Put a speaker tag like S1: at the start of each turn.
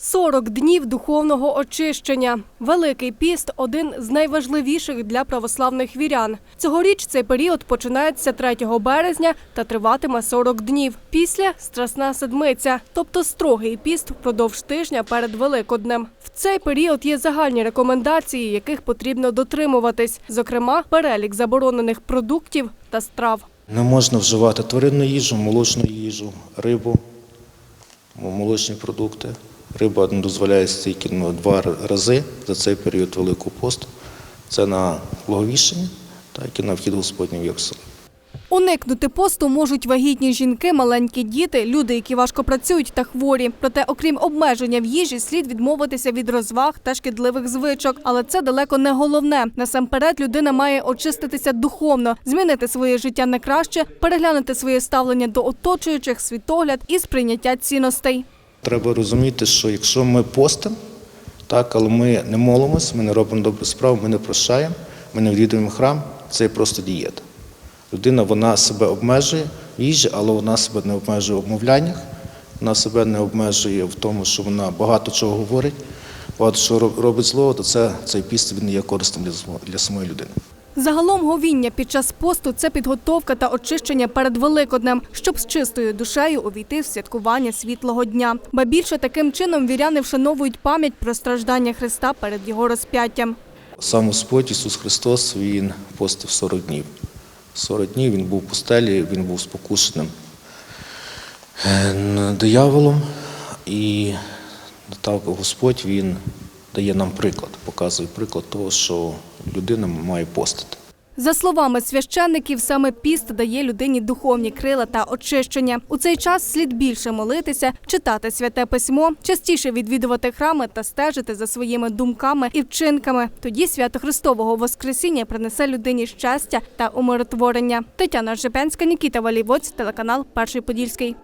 S1: 40 днів духовного очищення. Великий піст один з найважливіших для православних вірян. Цьогоріч цей період починається 3 березня та триватиме 40 днів. Після страсна седмиця, тобто строгий піст впродовж тижня перед Великоднем. В цей період є загальні рекомендації, яких потрібно дотримуватись, зокрема, перелік заборонених продуктів та страв.
S2: Не можна вживати тваринну їжу, молочну їжу, рибу, молочні продукти. Риба не дозволяється тільки ну, два рази за цей період Великого посту. Це на Благовіщення, так і на вхід Господній в Єрусалим.
S1: Уникнути посту можуть вагітні жінки, маленькі діти, люди, які важко працюють та хворі. Проте, окрім обмеження в їжі, слід відмовитися від розваг та шкідливих звичок. Але це далеко не головне. Насамперед, людина має очиститися духовно, змінити своє життя на краще, переглянути своє ставлення до оточуючих, світогляд і сприйняття цінностей.
S2: Треба розуміти, що якщо ми постимо, так, але ми не молимось, ми не робимо добру справу, ми не прощаємо, ми не відвідуємо храм, це є просто дієта. Людина вона себе обмежує в їжі, але вона себе не обмежує в обмовляннях, вона себе не обмежує в тому, що вона багато чого говорить, багато що робить злого, то це, цей піст він є корисним для, для самої людини.
S1: Загалом говіння під час посту це підготовка та очищення перед Великоднем, щоб з чистою душею увійти в святкування світлого дня. Ба більше таким чином віряни вшановують пам'ять про страждання Христа перед його розп'яттям.
S2: Сам Господь Ісус Христос Він постив 40 днів. 40 днів Він був в пустелі, Він був спокушеним е, дияволом. І так Господь Він дає нам приклад, показує приклад того, що людина має постити.
S1: За словами священників, саме піст дає людині духовні крила та очищення. У цей час слід більше молитися, читати святе письмо, частіше відвідувати храми та стежити за своїми думками і вчинками. Тоді свято Христового Воскресіння принесе людині щастя та умиротворення. Тетяна Жепенська, Нікіта Валівоць, телеканал Перший Подільський.